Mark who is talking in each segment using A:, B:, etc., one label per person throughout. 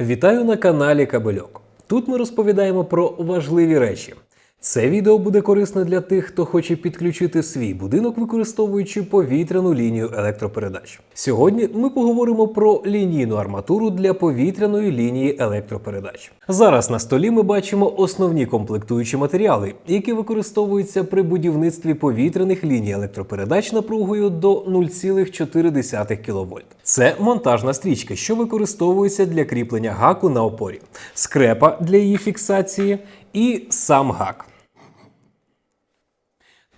A: Вітаю на каналі Кабельок. Тут ми розповідаємо про важливі речі. Це відео буде корисне для тих, хто хоче підключити свій будинок, використовуючи повітряну лінію електропередач. Сьогодні ми поговоримо про лінійну арматуру для повітряної лінії електропередач. Зараз на столі ми бачимо основні комплектуючі матеріали, які використовуються при будівництві повітряних ліній електропередач напругою до 0,4 кВт. Це монтажна стрічка, що використовується для кріплення гаку на опорі, скрепа для її фіксації і сам гак.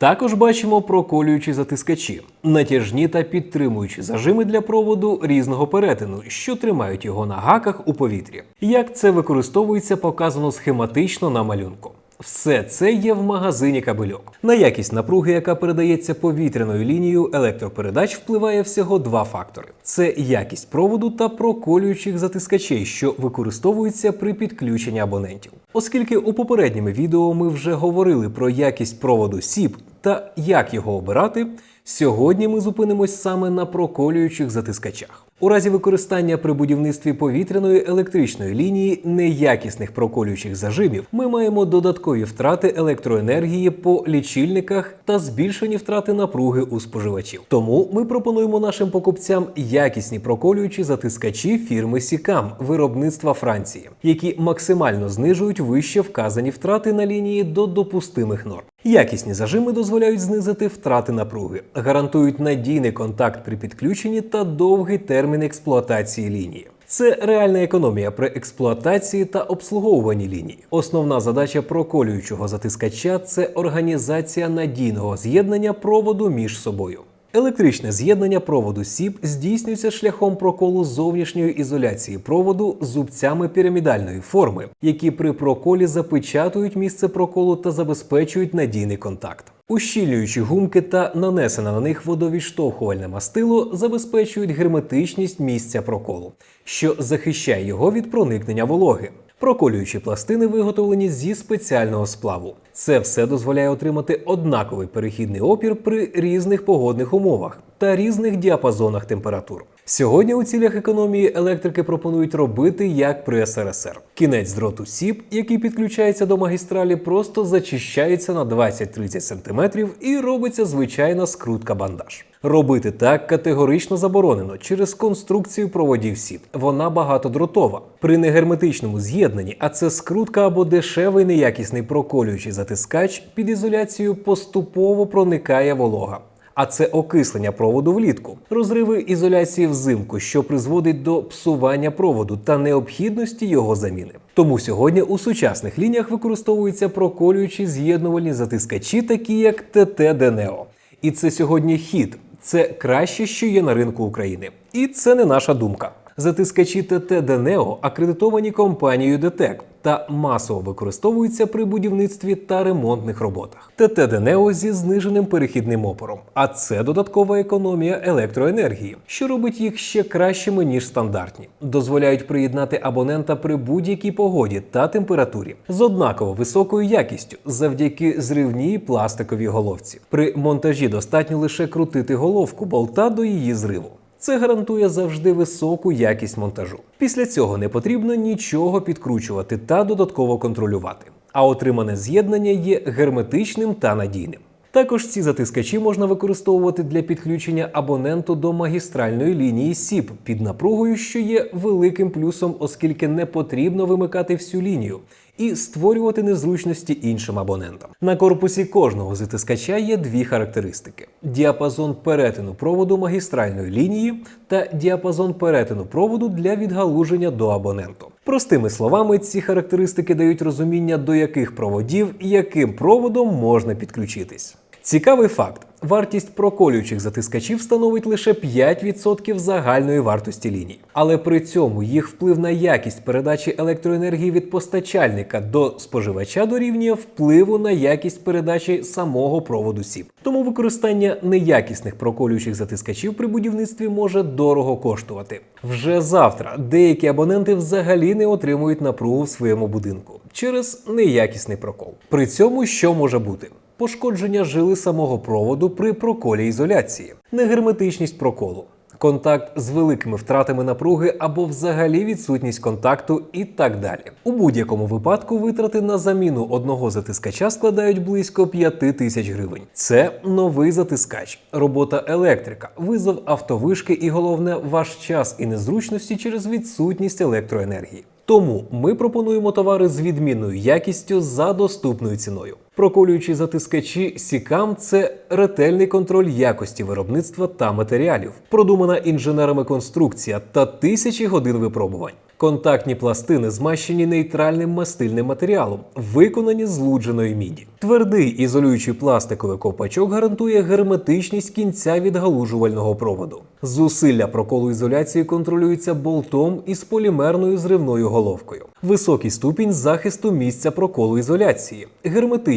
A: Також бачимо проколюючі затискачі, натяжні та підтримуючі зажими для проводу різного перетину, що тримають його на гаках у повітрі. Як це використовується, показано схематично на малюнку. Все це є в магазині кабельок. На якість напруги, яка передається повітряною лінією електропередач, впливає всього два фактори: це якість проводу та проколюючих затискачей, що використовуються при підключенні абонентів. Оскільки у попередньому відео ми вже говорили про якість проводу СІП та як його обирати, сьогодні ми зупинимось саме на проколюючих затискачах. У разі використання при будівництві повітряної електричної лінії неякісних проколюючих зажимів ми маємо додаткові втрати електроенергії по лічильниках та збільшені втрати напруги у споживачів. Тому ми пропонуємо нашим покупцям якісні проколюючі затискачі фірми Сікам виробництва Франції, які максимально знижують вище вказані втрати на лінії до допустимих норм. Якісні зажими дозволяють знизити втрати напруги, гарантують надійний контакт при підключенні та довгий термін експлуатації лінії. Це реальна економія при експлуатації та обслуговуванні лінії. Основна задача проколюючого затискача це організація надійного з'єднання проводу між собою. Електричне з'єднання проводу СІП здійснюється шляхом проколу зовнішньої ізоляції проводу зубцями пірамідальної форми, які при проколі запечатують місце проколу та забезпечують надійний контакт. Ущільнюючі гумки та нанесене на них водовідштовхувальне мастило забезпечують герметичність місця проколу, що захищає його від проникнення вологи. Проколюючі пластини виготовлені зі спеціального сплаву. Це все дозволяє отримати однаковий перехідний опір при різних погодних умовах та різних діапазонах температур. Сьогодні у цілях економії електрики пропонують робити як при СРСР. Кінець дроту СІП, який підключається до магістралі, просто зачищається на 20-30 см і робиться звичайна скрутка бандаж. Робити так категорично заборонено через конструкцію проводів СІП. Вона багатодротова. При негерметичному з'єднанні, а це скрутка або дешевий неякісний проколюючий затискач, під ізоляцією поступово проникає волога. А це окислення проводу влітку, розриви ізоляції взимку, що призводить до псування проводу та необхідності його заміни. Тому сьогодні у сучасних лініях використовуються проколюючі з'єднувальні затискачі, такі як ТТ Денео. І це сьогодні хід. Це краще, що є на ринку України. І це не наша думка. Затискачі ТТ Денео акредитовані компанією ДТЕК та масово використовуються при будівництві та ремонтних роботах. ТТ Денео зі зниженим перехідним опором, а це додаткова економія електроенергії, що робить їх ще кращими ніж стандартні. Дозволяють приєднати абонента при будь-якій погоді та температурі з однаково високою якістю завдяки зривній пластиковій головці. При монтажі достатньо лише крутити головку болта до її зриву. Це гарантує завжди високу якість монтажу. Після цього не потрібно нічого підкручувати та додатково контролювати. А отримане з'єднання є герметичним та надійним. Також ці затискачі можна використовувати для підключення абоненту до магістральної лінії СІП під напругою, що є великим плюсом, оскільки не потрібно вимикати всю лінію і створювати незручності іншим абонентам. На корпусі кожного затискача є дві характеристики: діапазон перетину проводу магістральної лінії та діапазон перетину проводу для відгалуження до абоненту. Простими словами, ці характеристики дають розуміння, до яких проводів і яким проводом можна підключитись. Цікавий факт: вартість проколюючих затискачів становить лише 5% загальної вартості ліній. Але при цьому їх вплив на якість передачі електроенергії від постачальника до споживача дорівнює впливу на якість передачі самого проводу СІП. Тому використання неякісних проколюючих затискачів при будівництві може дорого коштувати. Вже завтра деякі абоненти взагалі не отримують напругу в своєму будинку через неякісний прокол. При цьому що може бути? Пошкодження жили самого проводу при проколі ізоляції, негерметичність проколу, контакт з великими втратами напруги або взагалі відсутність контакту і так далі. У будь-якому випадку витрати на заміну одного затискача складають близько 5 тисяч гривень. Це новий затискач, робота електрика, визов автовишки і головне ваш час і незручності через відсутність електроенергії. Тому ми пропонуємо товари з відмінною якістю за доступною ціною. Проколюючі затискачі Сікам це ретельний контроль якості виробництва та матеріалів, продумана інженерами конструкція та тисячі годин випробувань. Контактні пластини змащені нейтральним мастильним матеріалом, виконані з лудженої міді. Твердий ізолюючий пластиковий ковпачок гарантує герметичність кінця відгалужувального проводу. Зусилля проколу ізоляції контролюються болтом із полімерною зривною головкою. Високий ступінь захисту місця проколу ізоляції,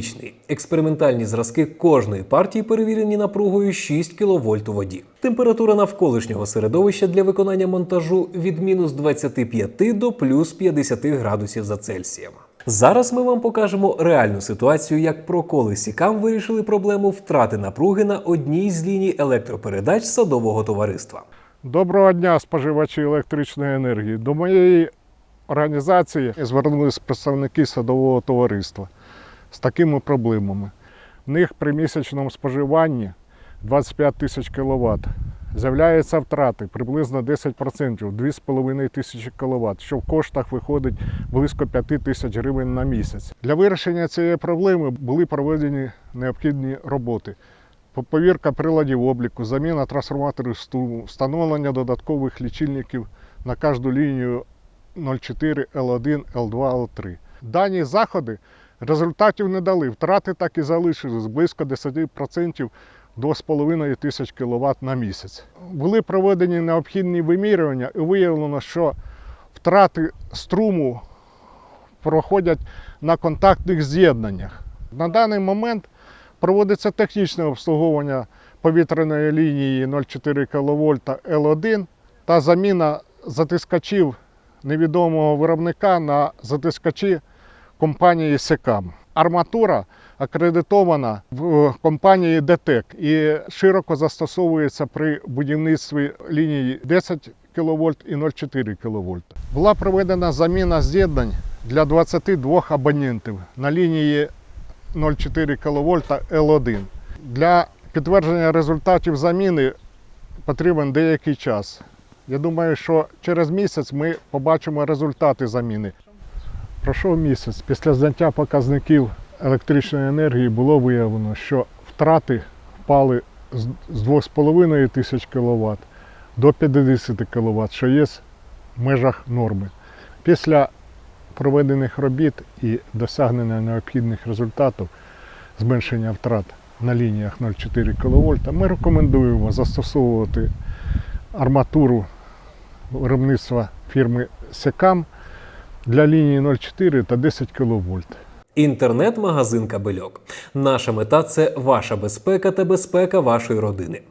A: герметичний. Експериментальні зразки кожної партії перевірені напругою 6 кВт у воді. Температура навколишнього середовища для виконання монтажу від мінус 25 до плюс 50 градусів за Цельсієм. Зараз ми вам покажемо реальну ситуацію, як проколи Сікам вирішили проблему втрати напруги на одній з ліній електропередач садового товариства.
B: Доброго дня, споживачі електричної енергії. До моєї організації звернулись представники садового товариства з такими проблемами. В них при місячному споживанні 25 тисяч кВт. З'являються втрати приблизно 10%, 2,5 тисячі кВт, що в коштах виходить близько 5 тисяч гривень на місяць. Для вирішення цієї проблеми були проведені необхідні роботи. Повірка приладів обліку, заміна трансформаторів струму, встановлення додаткових лічильників на кожну лінію 04, L1, L2, L3. Дані заходи результатів не дали. Втрати так і залишились близько 10% до 2,5 тисяч кВт на місяць. Були проведені необхідні вимірювання і виявлено, що втрати струму проходять на контактних з'єднаннях. На даний момент проводиться технічне обслуговування повітряної лінії 0,4 кВт L1 та заміна затискачів невідомого виробника на затискачі компанії Секам. Арматура акредитована в компанії ДТЕК і широко застосовується при будівництві лінії 10 кВт і 0,4 кВт. Була проведена заміна з'єднань для 22 абонентів на лінії 0,4 кВт L1. Для підтвердження результатів заміни потрібен деякий час. Я думаю, що через місяць ми побачимо результати заміни. Пройшов місяць. Після зняття показників електричної енергії було виявлено, що втрати впали з з 2,5 тисяч кВт до 50 кВт, що є в межах норми. Після проведених робіт і досягнення необхідних результатів зменшення втрат на лініях 0,4 кВт, ми рекомендуємо застосовувати арматуру виробництва фірми Секам для лінії 0,4 та 10 кВт.
A: Інтернет-магазин Кабельок. Наша мета це ваша безпека та безпека вашої родини.